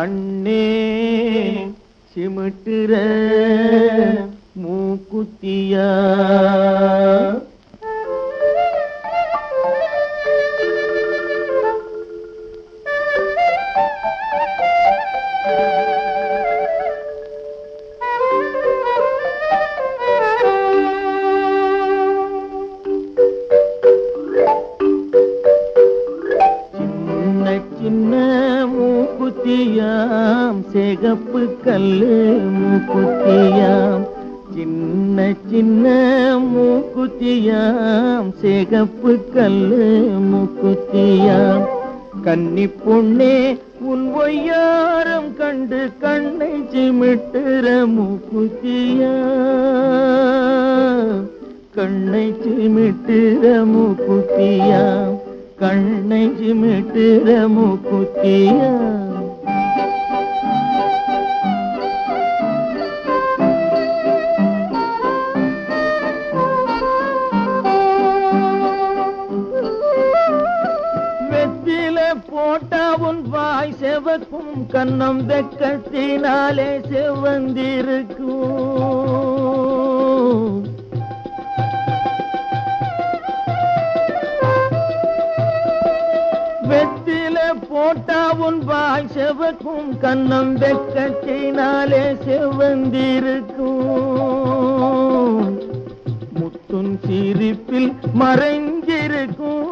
கண்ணே சிமிட்டுற மூக்குத்தியா? சின்ன சின்ன மூக்குத்தியாம் சிகப்பு கல்லு மூக்குத்தியாம் சின்ன சின்ன மூக்குத்தியாம் சிகப்பு கல்லு மூக்குத்தியாம் கன்னி பொண்ணே உன் ஒய்யாரம் கண்டு கண்ணை சிமிட்டுற மூக்குத்தியாம் கண்ணை சிமிட்டுற மூக்குத்தியாம் கண்ணை சிமிட்டுற மூக்குத்தியா வெத்தில வாய் செவக்கும் கண்ணம் வெக்கத்தினாலே செவந்திருக்கும். முன்பாய் செவக்கும் கண்ணம் வெக்கத்தினாலே செவந்திருக்கும். முத்தும் சிரிப்பில் மறைந்திருக்கும்.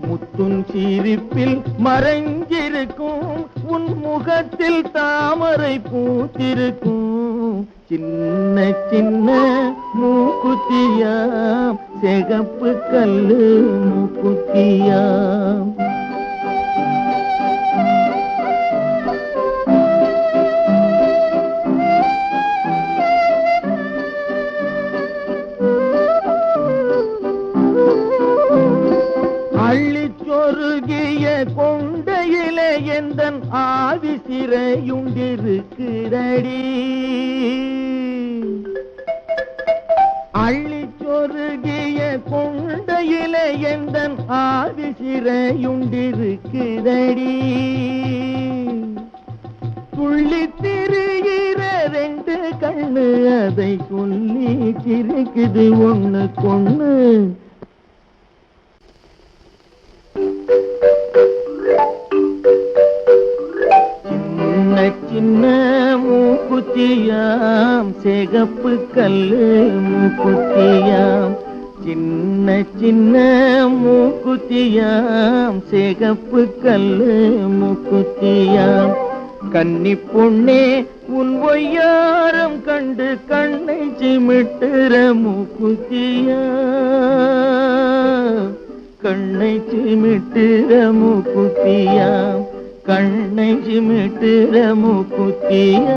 முத்துன் சிரிப்பில் மறைஞ்சிருக்கும் உன் முகத்தில் தாமரை பூத்திருக்கும். சின்ன சின்ன மூக்குத்தியாம் செகப்பு கல்லு மூக்குத்தியாம். சொருகிய கொண்டையிலே எந்தன் ஆவி சிறையுண்டிருக்கிறடி? ஆவி சிறையுண்டிருக்குதடி புள்ளி திரிகிற ரெண்டு கண்ணு அதை கொல்லி சிரிக்குது ஒண்ணு கொண்ணு சின்ன சின்ன மூக்குத்தியாம் சிகப்பு கல்லு மூக்குத்தியாம். சின்ன சின்ன மூக்குத்தியாம். சிகப்பு கல்லு மூக்குத்தியாம். கன்னி பொண்ணே உன் ஒய்யாரம் கண்டு கண்ணை சிமிட்டுற மூக்குத்தியா கண்ணை சிமிட்டுற மூக்குத்தியாம். கண்ணை சிமிட்டுற மூக்குத்தியா